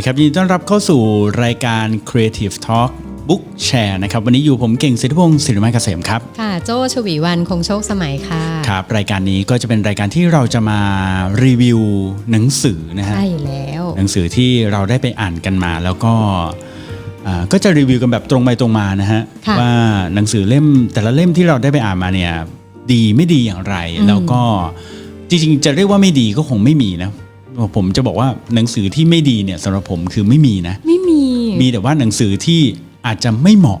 วัสดีครับยินดีต้อนรับเข้าสู่รายการ Creative Talk Book Share นะครับวันนี้อยู่ผมเก่งสิทธิพงศ์สิริมาเกษมครับค่ะโจชวีวันคงโชคสมัยค่ะครับรายการนี้ก็จะเป็นรายการที่เราจะมารีวิวหนังสือนะฮะใช่แล้ว หนังสือที่เราได้ไปอ่านกันมาแล้วก็อ่าก็จะรีวิวกันแบบตรงไปตรงมานะฮะค่ะว่าหนังสือเล่มแต่ละเล่มที่เราได้ไปอ่านมาเนี่ยดีไม่ดีอย่างไรอืมแล้วก็จริงๆจะเรียกว่าไม่ดีก็คงไม่มีนะ ผมจะบอกว่าหนังสือที่ไม่ดีเนี่ยสำหรับผมคือไม่มีนะ ไม่มี มีแต่ว่าหนังสือที่อาจจะไม่เหมาะ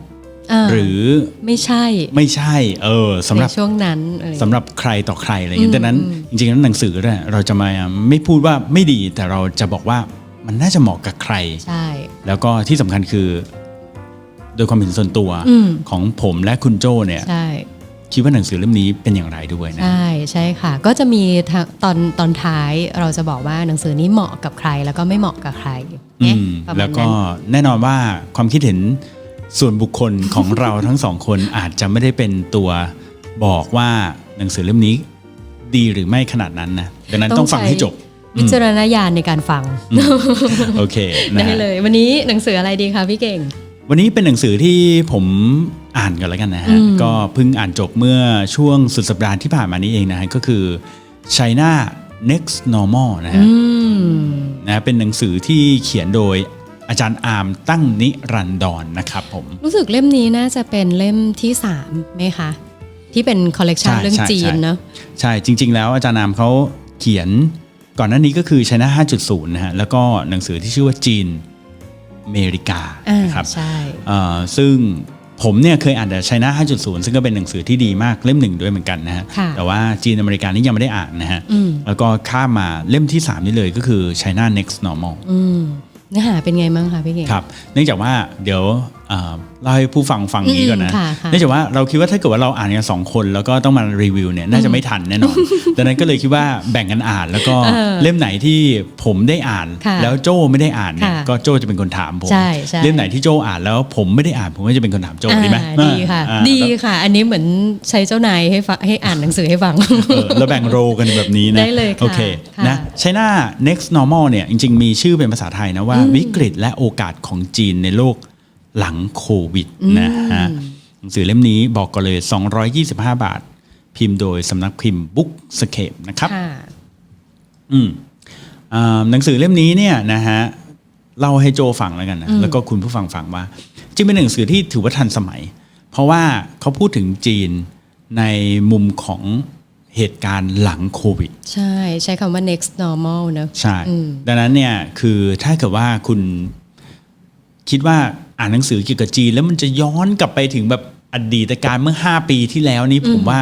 าหรือไม่ใช่ไม่ใช่ เออสำหรับในช่วงนั้นอะไรสำหรับใครต่อใครอะไรอย่างเงี้ยอืมดังนั้นอืมจริงๆแล้วหนังสือเนี่ยเราจะมาไม่พูดว่าไม่ดีแต่เราจะบอกว่ามันน่าจะเหมาะกับใครใช่แล้วก็ที่สำคัญคือ โดยความเห็นส่วนตัวอืมของผมและคุณโจเนี่ยใช่ คิดว่าหนังสือเล่มนี้เป็นอย่างไรด้วยนะใช่ใช่ค่ะ ก็จะมีทางตอนตอนท้ายเราจะบอกว่าหนังสือนี้เหมาะกับใครแล้วก็ไม่เหมาะกับใครอืเนี่ยมประมาณแล้วก็นั้นแน่นอนว่าความคิดเห็นส่วนบุคคลของเราทั้งสองคนอาจจะไม่ได้เป็นตัวบอกว่าหนังสือเล่มนี้ดีหรือไม่ขนาดนั้นนะดังนั้นต้องฟังให้จบวิจารณญาณในการฟัง โอเคนะได้ฮะเลย วันนี้หนังสืออะไรดีคะพี่เก่ง วันนี้เป็นหนังสือที่ผม อ่านกันแล้วกันนะฮะอืมก็เพิ่งอ่านจบเมื่อช่วงสุดสัปดาห์ที่ผ่านมานี้เองนะฮะ ก็คือ China Next Normal นะฮะอืมนะเป็นหนังสือที่เขียนโดยอาจารย์อาร์มตั้งนิรันดรนะครับผม รู้สึกเล่มนี้น่าจะเป็นเล่มที่สามไหมคะ ที่เป็นคอลเลกชันใช่เรื่องใช่จีนใช่เนอะใช่จริง ๆ แล้วอาจารย์อาร์มเขาเขียนก่อนหน้านี้ก็คือ China 5.0 นะฮะ แล้วก็หนังสือที่ชื่อว่าจีนอเมริกาอ่านะครับใช่เอ่อซึ่ง ผมเนี่ยเคยอ่านแต่ China 5.0 ซึ่งก็เป็นหนังสือที่ดีมากเล่มหนึ่งด้วยเหมือนกันนะฮะค่ะแต่ว่าจีนอเมริกานี่ยังไม่ได้อ่านนะฮะอืมแล้วก็ข้ามมาเล่มที่ 3 นี่เลยก็คือ China Next Normal อืมเนื้อหาเป็นไงบ้างคะพี่เก่งครับ เนื่องจากว่าเดี๋ยว เอ่อเล่าให้ผู้ฟังฟังอย่างนี้ก่อนนะอืมค่ะค่ะเนื่องจากว่าเราคิดว่าถ้าเกิดว่าเราอ่านกันสองคนแล้วก็ต้องมารีวิวเนี่ยน่าจะไม่ทันแน่นอนดังนั้นก็เลยคิดว่าแบ่งกันอ่าน แล้วก็เออเล่มไหนที่ผมได้อ่านค่ะแล้วโจ้ไม่ได้อ่านเนี่ยค่ะก็โจ้จะเป็นคนถามผมใช่ใช่เล่มไหนที่โจ้อ่านแล้วผมไม่ได้อ่านผมก็จะเป็นคนถามโจ้ดีไหมอ่าดีค่ะอ่าดีค่ะ อันนี้เหมือนใช้เจ้านายให้ฟังให้อ่านหนังสือให้ฟังเออแล้วแบ่งโรกันแบบนี้นะได้เลยค่ะโอเคค่ะนะ China Next Normal เนี่ยจริงๆมีชื่อเป็นภาษาไทยนะว่าวิกฤตและโอกาสของจีนในโลก หลังโควิดนะฮะหนังสือเล่มนี้บอกกันเลย 225 บาท พิมพ์โดยสำนักพิมพ์ Book Scape นะครับค่ะอืมอ่าหนังสือเล่มนี้เนี่ยนะฮะเล่าให้โจฟังแล้วกันนะแล้วก็คุณผู้ฟังฟังว่าจริงเป็นหนังสือที่ถือว่าทันสมัย เพราะว่าเขาพูดถึงจีนในมุมของเหตุการณ์หลังโควิด ใช่ ใช้คำว่า next normal เนอะใช่อืมดังนั้นเนี่ยคือถ้าเกิดว่าคุณ คิดว่าอ่านหนังสือเกี่ยวกับจีน แล้วมันจะย้อนกลับไปถึงแบบอดีตการเมื่อ 5 ปีที่แล้วนี้ผมว่า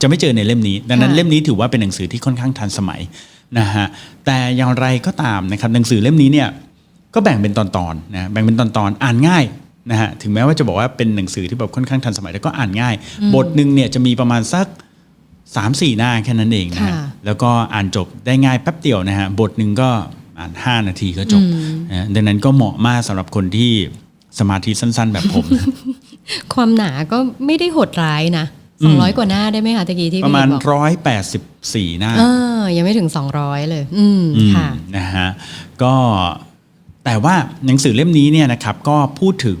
จะไม่เจอในเล่มนี้ ดังนั้นค่ะเล่มนี้ถือว่าเป็นหนังสือที่ค่อนข้างทันสมัยนะฮะแต่อย่างไรก็ตามนะครับหนังสือเล่มนี้เนี่ยก็แบ่งเป็นตอนๆนะแบ่งเป็นตอนๆอ่านง่ายนะฮะถึงแม้ว่าจะบอกว่าเป็นหนังสือที่แบบค่อนข้างทันสมัยแล้วก็อ่านง่าย บทหนึ่งเนี่ยจะมีประมาณสักสามสี่หน้าแค่นั้นเองนะฮะค่ะแล้วก็อ่านจบได้ง่ายแป๊บเดียวนะฮะบทหนึ่งก็ อ่าน5นาทีก็จบนะฮะดังนั้นก็เหมาะมากสำหรับคนที่สมาธิสั้น ๆ แบบผม ความหนาก็ไม่ได้โหดร้ายนะสองร้อยกว่าหน้าได้ไหมคะตะกี้ที่ประพี่มาณบอก184หน้าเออยังไม่ถึง200เลยอืมอืมค่ะนะฮะก็แต่ว่าหนังสือเล่มนี้เนี่ยนะครับก็พูดถึง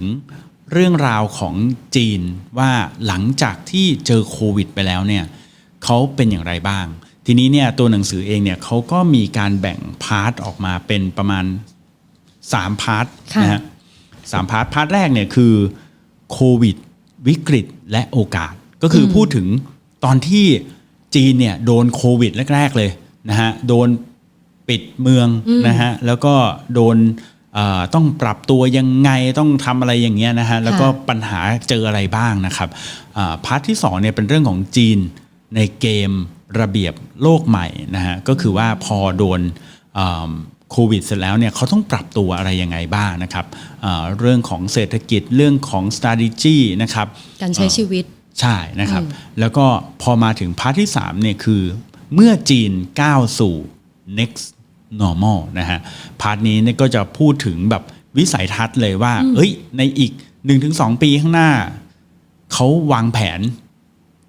เรื่องราวของจีนว่าหลังจากที่เจอโควิดไปแล้วเนี่ยเขาเป็นอย่างไรบ้าง ทีนี้เนี่ยตัวหนังสือเองเนี่ยเขาก็มีการแบ่งพาร์ทออกมาเป็นประมาณ3พาร์ทค่ะนะฮะสามพาร์ทพาร์ทแรกเนี่ยคือโควิด วิกฤตและโอกาส ก็คืออพูดถึงตอนที่จีนเนี่ยโดนโควิดแรก ๆ เลยนะฮะโดนปิดเมืองนะฮะแล้วก็โดนเอ่อต้องปรับตัวยังไงต้องทำอะไรอย่างเงี้ยนะฮะแล้วก็ปัญหาเจออะไรบ้างนะครับอ่าพาร์ทที่สองเนี่ยเป็นเรื่องของจีนในเกม ระเบียบโลกใหม่นะฮะก็คือว่าพอโดนอ่าโควิดเสร็จแล้วเนี่ยเขาต้องปรับตัวอะไรยังไงบ้างนะครับอ่าเรื่องของเศรษฐกิจเรื่องของ strategy นะครับการใช้ชีวิตใช่นะครับ แล้วก็พอมาถึงพาร์ทที่3เนี่ยคือเมื่อจีนก้าวสู่ next normal นะฮะพาร์ทนี้เนี่ยก็จะพูดถึงแบบวิสัยทัศน์เลยว่า เอ้ย ในอีก 1-2 ปีข้างหน้า เขาวางแผน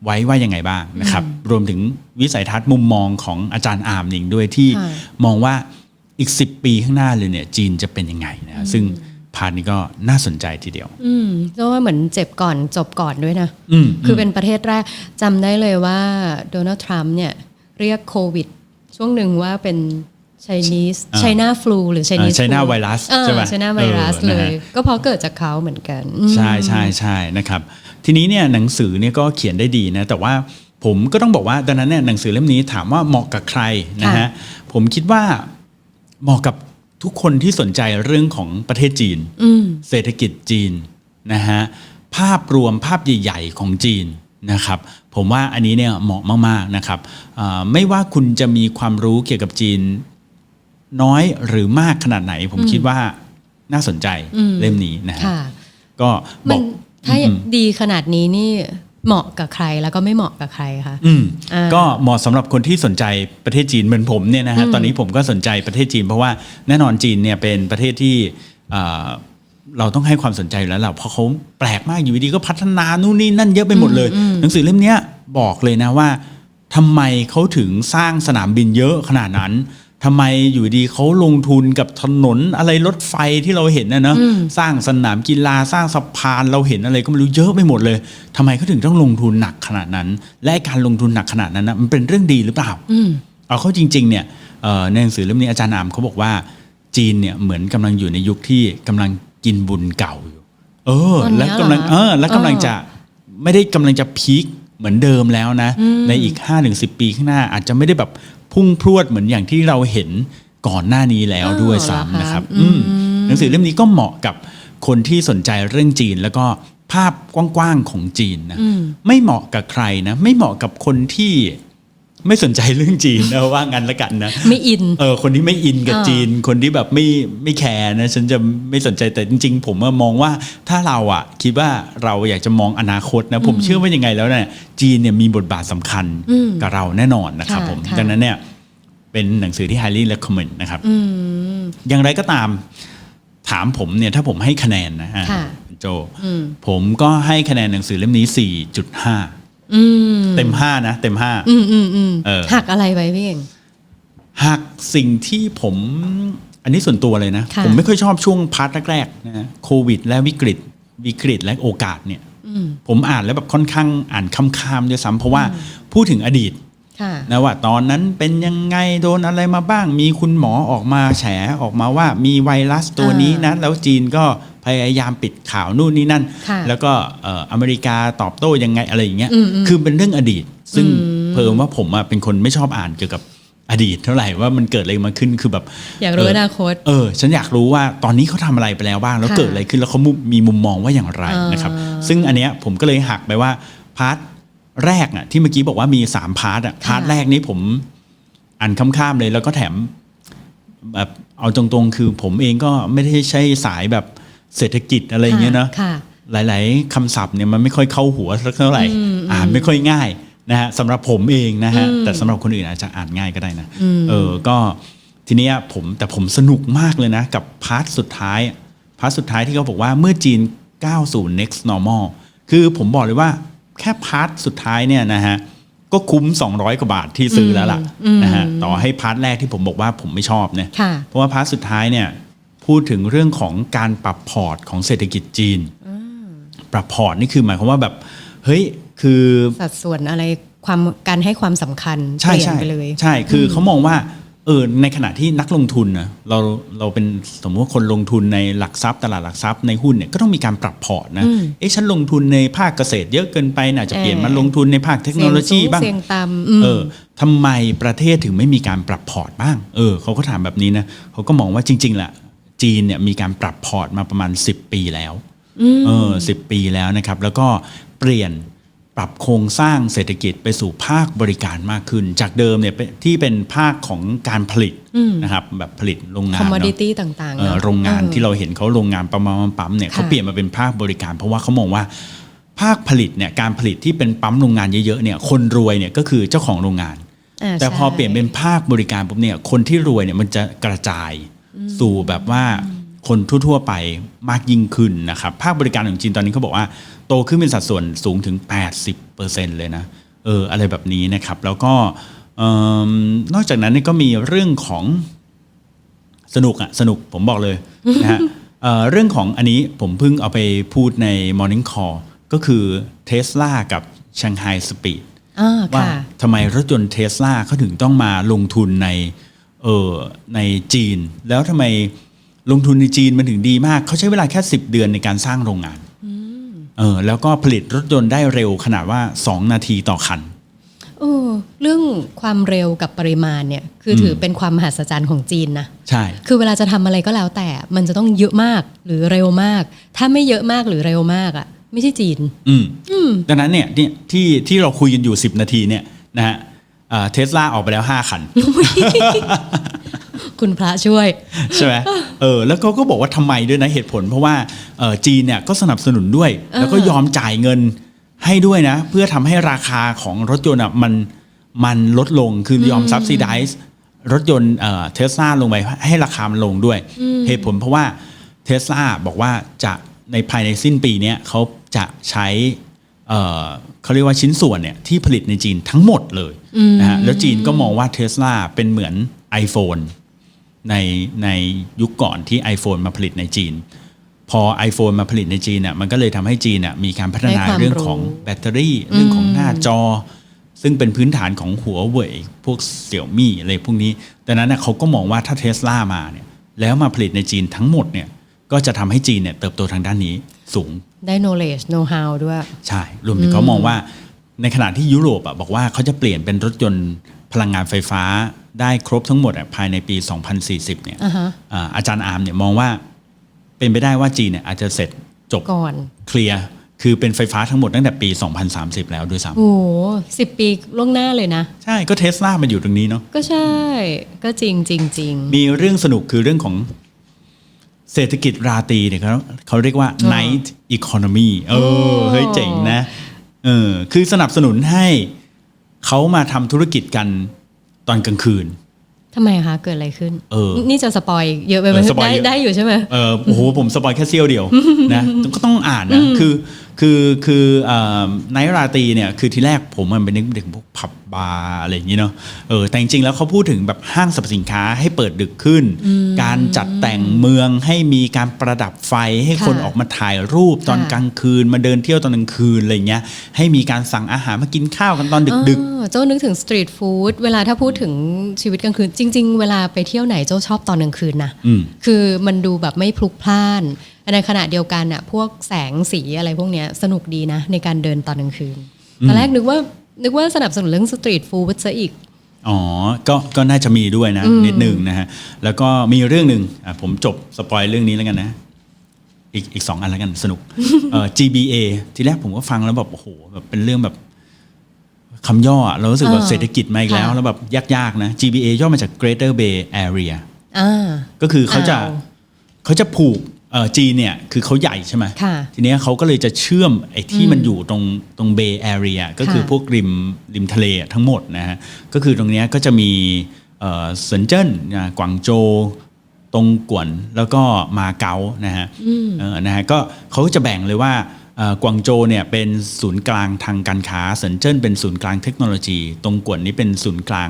ไว้ว่ายังไงบ้างนะครับ รวมถึงวิสัยทัศน์มุมมองของอาจารย์อาร์มเองด้วยที่ค่ะมองว่าอีก 10 ปีข้างหน้าเลยเนี่ยจีนจะเป็นยังไงนะซึ่งพาร์ทนี้ก็น่าสนใจทีเดียว อืมเพราะว่าเหมือนเจ็บก่อนจบก่อนด้วยนะอืมคือเป็นประเทศแรกจำได้เลยว่าโดนัลด์ทรัมป์เนี่ยเรียกโควิด ช่วงหนึ่งว่าเป็น Chinese อ่า China flu หรือ Chinese อ่า China flu virus อ่าใช่ไหม China virus เออเลนะยฮะก็เพราะเกิดจากเขาเหมือนกันอืมใช่ใช่ใช่นะครับ ทีนี้เนี่ยหนังสือเนี่ยก็เขียนได้ดีนะ แต่ว่าผมก็ต้องบอกว่าดังนั้นเนี่ยหนังสือเล่มนี้ถามว่าเหมาะกับใครนะฮะค่ะผมคิดว่าเหมาะกับทุกคนที่สนใจเรื่องของประเทศจีนอืมเศรษฐกิจจีนนะฮะ ภาพรวมภาพใหญ่ ๆ ของจีนนะครับผมว่าอันนี้เนี่ยเหมาะมากๆนะครับอ่าไม่ว่าคุณจะมีความรู้เกี่ยวกับจีน น้อยหรือมากขนาดไหน ผมคิดว่าน่าสนใจอืมเล่มนี้นะฮะค่ะก็บมัอนกถ้าอืมดีขนาดนี้นี่เหมาะกับใครแล้วก็ไม่เหมาะกับใครคะอืมอ่าก็เหมาะสำหรับคนที่สนใจประเทศจีนเหมือนผมเนี่ยนะฮะตอนนี้ผมก็สนใจประเทศจีน เพราะว่าแน่นอนจีนเนี่ยเป็นประเทศที่อ่าเราต้องให้ความสนใจอยู่แล้วแหละเพราะเขาแปลกมากอยู่ดีๆก็พัฒนานู่นนี่นั่นเยอะไปหมดเลย หนังสือเล่มเนี้ยบอกเลยนะว่าทำไมเขาถึงสร้างสนามบินเยอะขนาดนั้น ทำไมอยู่ดีเขาลงทุนกับถนนอะไรรถไฟที่เราเห็นนะเนอะสร้างสนามกีฬาสร้างสะพานเราเห็นอะไรก็ไม่รู้เยอะไปหมดเลยทำไมเขาถึงต้องลงทุนหนักขนาดนั้น และการลงทุนหนักขนาดนั้นนะมันเป็นเรื่องดีหรือเปล่าอืมเอาเข้าจริง ๆ เนี่ยเอ่อในหนังสือเล่มนี้อาจารย์อามเขาบอกว่าจีนเนี่ยเหมือนกำลังอยู่ในยุคที่กำลังกินบุญเก่าอยู่ เออตอนเนี้และยกำลังเหรอเออและกำลังเออจะไม่ได้กำลังจะพีคเหมือนเดิมแล้วนะ ในอีก5้าถึงสิปีข้างหน้าอาจจะไม่ได้แบบ พุ่งพรวดเหมือนอย่างที่เราเห็นก่อนหน้านี้แล้วด้วยซ้ำนะครับอืมหนังสือเล่มนี้ก็เหมาะกับคนที่สนใจเรื่องจีนแล้วก็ภาพกว้างๆของจีนนะอืมไม่เหมาะกับใครนะไม่เหมาะกับคนที่ ไม่สนใจเรื่องจีนนะว่างั้นละกันนะไม่อินเออคนที่ไม่อินกับอ่าจีน คนที่แบบไม่ไม่แคร์นะฉันจะไม่สนใจแต่จริง ๆ ผมอะมองว่าถ้าเราอะคิดว่าเราอยากจะมองอนาคตนะผมเชื่อว่ายังไงแล้วเนี่ยจีนเนี่ยมีบทบาทสำคัญอืมกับเราแน่นอนนะครับค่ะผมค่ะดังนั้นเนี่ยเป็นหนังสือที่ highly recommend นะครับอืมอย่างไรก็ตามถามผมเนี่ยถ้าผมให้คะแนนนะฮะค่ะคุณโจอืมผมก็ให้คะแนนหนังสือเล่มนี้ 4.5 อืมเต็ม5นะเต็ม5อืมอืมอืมเออ หักอะไรไปพี่เองหากสิ่งที่ผมอันนี้ส่วนตัวเลยนะ ค่ะ ผมไม่ค่อยชอบช่วงพาร์ทแรกๆนะโควิด และวิกฤต วิกฤตและโอกาสเนี่ย อืมผมอ่านแล้วแบบค่อนข้างอ่านค้ำๆด้วยซ้ำเพราะว่าพูดถึงอดีต ค่ะ นะว่าตอนนั้นเป็นยังไงโดนอะไรมาบ้าง มีคุณหมอออกมาแฉออกมาว่ามีไวรัสตัวนี้นะ แล้วจีนก็ พยายามปิดข่าวนู่นนี่นั่นค่ะแล้วก็เอ่ออเมริกาตอบโต้ยังไงอะไรอย่างเงี้ยอืมอืมคือเป็นเรื่องอดีต ซึ่งอืมเพิ่มว่าผมอะเป็นคนไม่ชอบอ่านเกี่ยวกับอดีตเท่าไหร่ว่ามันเกิดอะไรมาขึ้นคือแบบ อยากรู้เอนาคตเออฉันอยากรู้ว่าตอนนี้เขาทำอะไรไปแล้วบ้างแล้วค่ะเกิดอะไรขึ้นแล้วเขามุมีมุมมองว่าอย่างไรอ่านนะครับ ซึ่งอันเนี้ยผมก็เลยหักไปว่าพาร์ทแรกอะที่เมื่อกี้บอกว่ามีสามพาร์ทอะพาร์ทแรกนี้ผมอ่านข้ามๆเลยแล้วก็แถมแบบเอาตรงๆ คือผมเองก็ไม่ได้ใช่สายแบบ เศรษฐกิจอะไรอย่างเงี้ยเนอะค่ะหลาย ๆคำศัพท์เนี่ยมันไม่ค่อยเข้าหัวสักเท่าไหร่อืมอ่านไม่ค่อยง่ายนะฮะสำหรับผมเองนะฮะอืมแต่สำหรับคนอื่นอาจจะอ่านง่ายก็ได้นะอืมเออก็ทีเนี้ยผมแต่ผมสนุกมากเลยนะ กับพาร์ทสุดท้ายพาร์ทสุดท้ายที่เขาบอกว่าเมื่อจีนก้าวสู่ next normal คือผมบอกเลยว่าแค่พาร์ทสุดท้ายเนี่ยนะฮะก็คุ้ม 200 กว่าบาทที่ซื้อแล้วล่ะอืมนะฮะต่อให้พาร์ทแรกที่ผมบอกว่าผมไม่ชอบเนี่ยค่ะเพราะว่าพาร์ทสุดท้ายเนี่ย พูดถึงเรื่องของการปรับพอร์ตของเศรษฐกิจจีนปรับพอร์ตนี่คือหมายความว่าแบบเฮ้ยคือสัดส่วนอะไรความการให้ความสำคัญใช่เปลี่ยนใช่ไปเลย ใช่คือเขามองว่าเออในขณะที่นักลงทุนนะเราเราเป็นสมมติว่าคนลงทุนในหลักทรัพย์ ตลาดหลักทรัพย์ในหุ้นเนี่ยก็ต้องมีการปรับพอร์ตนะอืมเอ๊ะฉันลงทุนในภาคเกษตรเยอะเกินไปน่าจะเปลี่ยนเออมาลงทุนในภาคเทคโนโลยีบ้างเสี่ยงต่ำอืมเออทำไมประเทศถึงไม่มีการปรับพอร์ตบ้าง เออเขาก็ถามแบบนี้นะเขาก็มองว่าจริงๆแหละ จีนเนี่ยมีการปรับพอร์ตมาประมาณ 10 ปีแล้วเออสิปีแล้วนะครับ แล้วก็เปลี่ยนปรับโครงสร้างเศรษฐกิจไปสู่ภาคบริการมากขึ้น จากเดิมเนี่ยเป็นที่เป็นภาคของการผลิตอืมนะครับแบบผลิตโรงงาคอนมมเนาะดิตี้ต่างๆเอ่อเนอะโรงงานออที่เราเห็นเขาโรงงานปั๊มปั๊มปั๊มเนี่ยค่ะเขาเปลี่ยนมาเป็นภาคบริการ เพราะว่าเขามองว่าภาคผลิตเนี่ยการผลิตที่เป็นปั๊มโรงงานเยอะๆเนี่ยคนรวยเนี่ยก็คือเจ้าของโรงงานาแต่พอใช่เปลี่ยนเป็นภาคบริการปุ๊บเนี่ยคนที่รวยเนี่ยมันจะกระจาย สู่แบบว่าคนทั่ว ๆ ไปมากยิ่งขึ้นนะครับ ภาคบริการของจีนตอนนี้เขาบอกว่า โตขึ้นเป็นสัดส่วนสูงถึง 80%เลยนะเอออะไรแบบนี้นะครับ แล้วก็เอิ่มนอกจากนั้นเนี่ยก็มีเรื่องของสนุกอะสนุกผมบอกเลยนะฮะเอ่อเรื่องของอันนี้ผมเพิ่งเอาไปพูดใน Morning Call ก็คือ Tesla กับ Shanghai Speed อ่าว่าค่ะทำไมรถยนต์เทสลาเขาถึงต้องมาลงทุนใน เออในจีน แล้วทำไมลงทุนในจีนมันถึงดีมาก เขาใช้เวลาแค่ 10 เดือนในการสร้างโรงงานเออแล้วก็ผลิตรถยนต์ได้เร็วขนาดว่า 2 นาทีต่อคันเออเรื่องความเร็วกับปริมาณเนี่ยคืออมถือเป็นความมหัศจรรย์ของจีนนะใช่ คือเวลาจะทำอะไรก็แล้วแต่ มันจะต้องเยอะมากหรือเร็วมาก ถ้าไม่เยอะมากหรือเร็วมากอะ่ะ ไม่ใช่จีน อืมดังนั้นเนี่ยเนี่ยที่ที่เราคุยกันอยู่ 10 นาทีเนี่ยนะฮะ เทสลาออกไปแล้ว 5 คัน คุณพระช่วย ใช่ไหมเออแล้วเขาก็บอกว่าทำไมด้วยนะเหตุผล เพราะว่าเออจีนเนี่ยก็สนับสนุนด้วย แล้วก็ยอมจ่ายเงินให้ด้วยนะ เพื่อทำให้ราคาของรถยนต์อะมันมันลดลงคือยอม subsidize รถยนต์เทสลาลงไปให้ราคามันลงด้วย เหตุผลเพราะว่าเทสลาบอกว่าจะในภายในสิ้นปีเนี้ยเขาจะใช้ เอ่อเขาเรียกว่าชิ้นส่วนเนี่ยที่ผลิตในจีนทั้งหมดเลยนะฮะแล้วจีนก็มองว่าเทสลาเป็นเหมือน iPhone ในในยุคก่อนที่ iPhone มาผลิตในจีน พอ iPhone มาผลิตในจีนน่ะมันก็เลยทำให้จีนน่ะมีการพัฒนาให้ความเรื่องของรู้แบตเตอรี่ เรื่องของหน้าจอ ซึ่งเป็นพื้นฐานของหัวเว่ยพวกเสี่ยวมี่อะไรพวกนี้ดังนั้นน่ะเขาก็มองว่าถ้าเทสลามาเนี่ยแล้วมาผลิตในจีนทั้งหมดเนี่ยก็จะทำให้จีนเนี่ยเติบโตทางด้านนี้สูง ได้ knowledge know how ด้วย ใช่รวมถึงเขามองว่าในขณะที่ยุโรปอะบอกว่าเขาจะเปลี่ยนเป็นรถยนต์พลังงานไฟฟ้าได้ครบทั้งหมดอะภายในปี 2040 เนี่ยอ่าฮะอ่าอาจารย์อาร์มเนี่ยมองว่าเป็นไปได้ว่าจีนเนี่ยอาจจะเสร็จจบก่อนเคลียร์คือเป็นไฟฟ้าทั้งหมดตั้งแต่ปี 2030 แล้วด้วยซ้โอ้โหสิบปีล่วงหน้าเลยนะำใช่ก็เทสลามันอยู่ตรงนี้เนาะก็ใช่ ก็จริงจริงจริงมีเรื่องสนุกคือเรื่องของ เศรษฐกิจราตรีเนี่ยเขาเขาเรียกว่า night economy เออเฮ้ยเจ๋งนะเออคือสนับสนุนให้เขามาทำธุรกิจกันตอนกลางคืนทำไมคะเกิดอะไรขึ้น เออ นี่จะสปอยเยอะไปไหมเออสปอยได้เยอะได้อยู่ใช่ไหมเออโอ้โหผมสปอยแค่เสี้ยวเดียวนะก็ต้องอ่านนะคือ คือคือไนท์ราตรีเนี่ยคือทีแรกผมมันเป็นนึกถึงพวกผับบาร์อะไรอย่างนี้เนาะเออแต่จริงๆแล้วเขาพูดถึงแบบห้างสรรพสินค้าให้เปิดดึกขึ้น การจัดแต่งเมืองให้มีการประดับไฟให้คนค่ะออกมาถ่ายรูปตอนค่ะกลางคืน มาเดินเที่ยวตอนกลางคืนอะไรเงี้ยให้มีการสั่งอาหารมากินข้าวกันตอนดึกอ๋อโจ้นึกถึงสตรีทฟู้ดเวลาถ้าพูดถึงชีวิตกลางคืน จริง ๆ เวลาไปเที่ยวไหนโจ้ชอบตอนกลางคืนนะๆอืมคือมันดูแบบไม่พลุกพล่าน ในขณะเดียวกันอะพวกแสงสีอะไรพวกเนี้ยสนุกดีนะ ในการเดินตอนกลางคืนตอนแรกนึกว่านึกว่าสนับสนุนเรื่องสตรีทฟู้ดซะอีกอ๋อ ก็ ก็น่าจะมีด้วยนะ นิดหนึ่งนะฮะ แล้วก็มีเรื่องหนึ่งอะผมจบสปอยเรื่องนี้แล้วกันนะ อีก อีกสองอันแล้วกัน สนุกเอ่อ GBA ทีแรกผมก็ฟังแล้วแบบโอ้โห แบบเป็นเรื่องแบบคำย่ออะเรารู้สึกว่าเออเศรษฐกิจมาอีกแล้วค่ะแล้วแบบยาก ๆ นะ GBA ย่อมาจาก Greater Bay Area อ่าก็คือเขาจะอ้าวเขาจะผูกเอ่อ จีนเนี่ยคือเขาใหญ่ใช่ไหมค่ะทีเนี้ยเขาก็เลยจะเชื่อมไอ้ที่มันอยู่ตรงตรงเบย์แอเรียก็คือค่ะพวกริมริมทะเลทั้งหมดนะฮะก็คือตรงเนี้ยก็จะมีเอ่อเซินเจิ้นนะกวางโจวตงกวนแล้วก็มาเก๊านะฮะเออนะฮะก็เขาจะแบ่งเลยว่าเอ่อกวางโจวเนี่ยเป็นศูนย์กลางทางการค้าเซินเจิ้นเป็นศูนย์กลางเทคโนโลยี ตรงกวนนี้เป็นศูนย์กลาง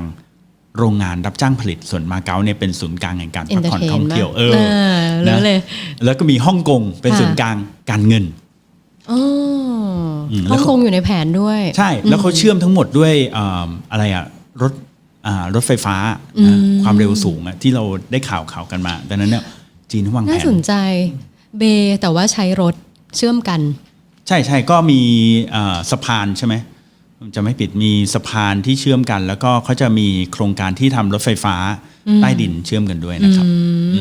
โรงงานรับจ้างผลิตส่วนมาเก๊าเนี่ยเป็นศูนย์กลางแห่งการพักผ่อน entertain ท่องเที่ยวมากเออเรู้นะเลยแล้วก็มีฮ่องกงเป็นค่ะศูนย์กลางการเงินอ๋ออมแล้ฮ่อวงเขากงอยู่ในแผนด้วย ใช่ แล้วเขาเชื่อมทั้งหมดด้วยอ่าอะไรอะรถอ่ารถไฟฟ้านะความเร็วสูงอะที่เราได้ข่าวข่าวกันมาดังนั้นเนี่ยจีนเขาวางแผน่านสนใจเบย์แต่ว่าใช้รถเชื่อมกัน ใช่ใช่ก็มีอ่าสะพานใช่ไหมผม จะไม่ผิดมีสะพานที่เชื่อมกัน แล้วก็เขาจะมีโครงการที่ทำรถไฟฟ้าใต้ดินเชื่อมกันด้วยนะครับ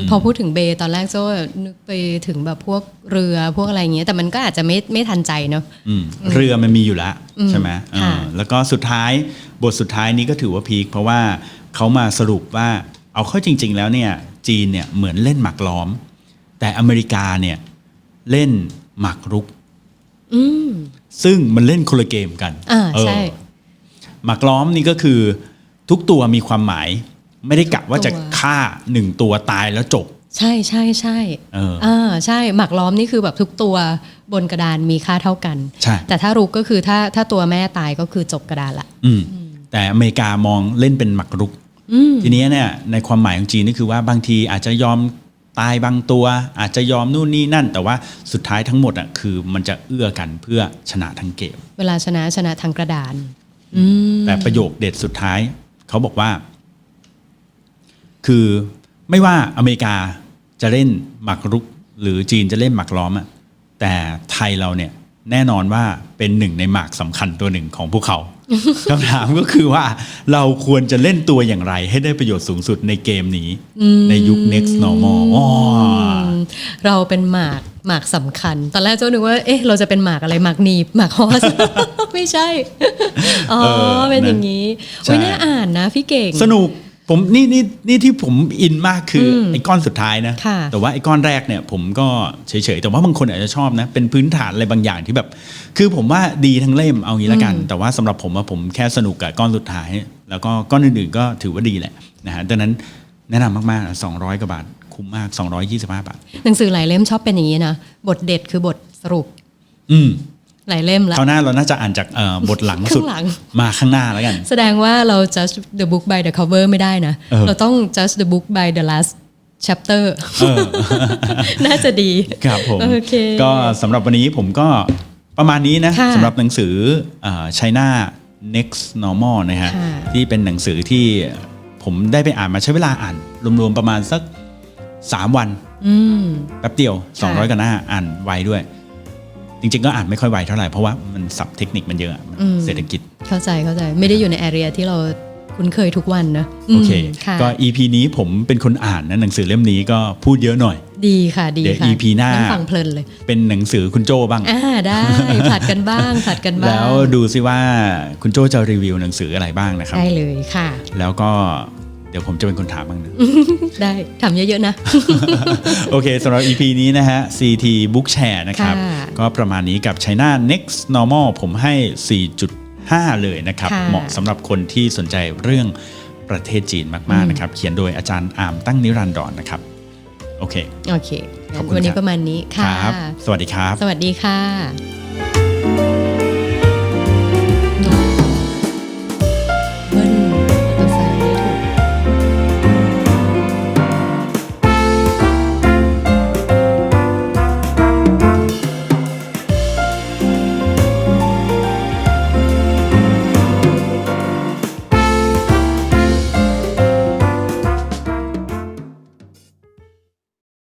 พอพูดถึงเบย์ตอนแรกโจ้นึกไปถึงแบบพวกเรือพวกอะไรอย่างเงี้ยแต่มันก็อาจจะไม่ไม่ทันใจเนาะอืมเรือมันมีอยู่แล้วใช่ไหมค่ะเออแล้วก็สุดท้ายบทสุดท้ายนี้ก็ถือว่าพีคเพราะว่าเขามาสรุปว่าเอาเข้าจริง ๆ แล้วเนี่ยจีนเนี่ยเหมือนเล่นหมากล้อม แต่อเมริกาเนี่ยเล่นหมากรุกอืม ซึ่งมันเล่นคนละเกมกันอ่าใช่เออหมากล้อมนี่ก็คือทุกตัวมีความหมาย ไม่ได้กะว่าจะทุกตัวฆ่าหนึ่งตัวตายแล้วจบ ใช่ใช่ใช่เอออ่าใช่หมักล้อมนี่คือแบบทุกตัวบนกระดานมีค่าเท่ากันใช่แต่ถ้ารุกก็คือถ้าถ้าตัวแม่ตายก็คือจบกระดานละอืมแต่อเมริกามองเล่นเป็นหมากรุกอืมทีนี้เนี่ยในความหมายของจีนนี่คือว่าบางทีอาจจะยอม ตายบางตัวอาจจะยอมนู่นนี่นั่น แต่ว่าสุดท้ายทั้งหมดอะคือมันจะเอื้อกันเพื่อชนะทั้งเกม เวลาชนะชนะทางกระดานอืมแต่ประโยคเด็ดสุดท้ายเขาบอกว่า คือไม่ว่าอเมริกาจะเล่นหมากรุก หรือจีนจะเล่นหมากล้อมอะแต่ไทยเราเนี่ยแน่นอนว่าเป็นหนึ่งในหมากสำคัญตัวหนึ่งของพวกเขา คำถามก็คือว่าเราควรจะเล่นตัวอย่างไร ให้ได้ประโยชน์สูงสุดในเกมนี้ ในยุค next normal อ๋อเราเป็นหมากหมากสำคัญ ตอนแรกเจ้านึกว่าเอ๊ะเราจะเป็นหมากอะไรหมากหนีบหมากฮอส ไม่ใช่ อ๋อเออเป็นนะอย่างนี้ใช่ไม่น่าอ่านนะพี่เก่งสนุก ผมนี่นี่นี่ที่ผมอินมากคืออไอ้ก้อนสุดท้ายนะ ค่ะ แต่ว่าไอ้ก้อนแรกเนี่ย ผมก็เฉยๆ แต่ว่าบางคนอาจจะชอบนะ เป็นพื้นฐานอะไรบางอย่างที่แบบ คือผมว่าดีทั้งเล่มเอางี้ละกัน แต่ว่าสำหรับผมว่าผมแค่สนุกกับก้อนสุดท้าย แล้วก็ก้อนอื่นๆก็ถือว่าดีแหละนะฮะดังนั้นแนะนำมากๆ 200กว่าบาท คุ้มมาก 225 บาท หนังสือหลายเล่มชอบเป็นอย่างนี้นะ บทเด็ดคือบทสรุป อืม หลายเล่มละคราวหน้าเราน่าจะอ่านจากเอ่อบทหลังสุดข้างหลังมาข้างหน้าแล้วกัน แสดงว่าเรา judge the book by the cover ไม่ได้นะเออเราต้อง judge the book by the last chapter เออน่าจะดี ครับผมโอเคก็สำหรับวันนี้ผมก็ประมาณนี้นะค่ะสำหรับหนังสือเอ่อ China Next Normal นะฮะค่ะที่เป็นหนังสือที่ผมได้ไปอ่านมาใช้เวลาอ่าน รวมๆประมาณสัก 3 วันอืมแป๊บเดียวค่ะ200กันหน้าอ่านไวด้วย จริง ๆ ก็อ่านไม่ค่อยไวเท่าไหร่เพราะว่ามันสับเทคนิคมันเยอะมันเศรษฐกิจ เข้าใจเข้าใจไม่ได้อยู่ในแอเรียที่เราคุ้นเคยทุกวันนะโอเคมค่ะก็ EP นี้ผมเป็นคนอ่านนะหนังสือเล่มนี้ก็พูดเยอะหน่อย ดีค่ะดีเดี๋ยวค่ะ EP หน้างฟังเพลินเลย เป็นหนังสือคุณโจบ้างอ่าได้ผัดกันบ้างผัดกันบ้าง แล้วดูซิว่าคุณโจจะรีวิวหนังสืออะไรบ้างนะครับได้เลยค่ะ แล้วก็เดี๋ยวผมจะเป็นคนถามบ้างนะ ได้ทำเยอะๆนะ โอเคสำหรับ EP นี้นะฮะ CT Book Share นะครับค่ะก็ประมาณนี้กับ China Next Normal ผมให้ 4.5 เลยนะครับค่ะเหมาะสำหรับคนที่สนใจเรื่องประเทศจีนมากๆนะครับ เขียนโดยอาจารย์อามตั้งนิรันดรนะครับ โอเค โอเคขอบคุณวันนี้ครับประมาณนี้คค่ะรับสวัสดีครับ สวัสดีค่ะ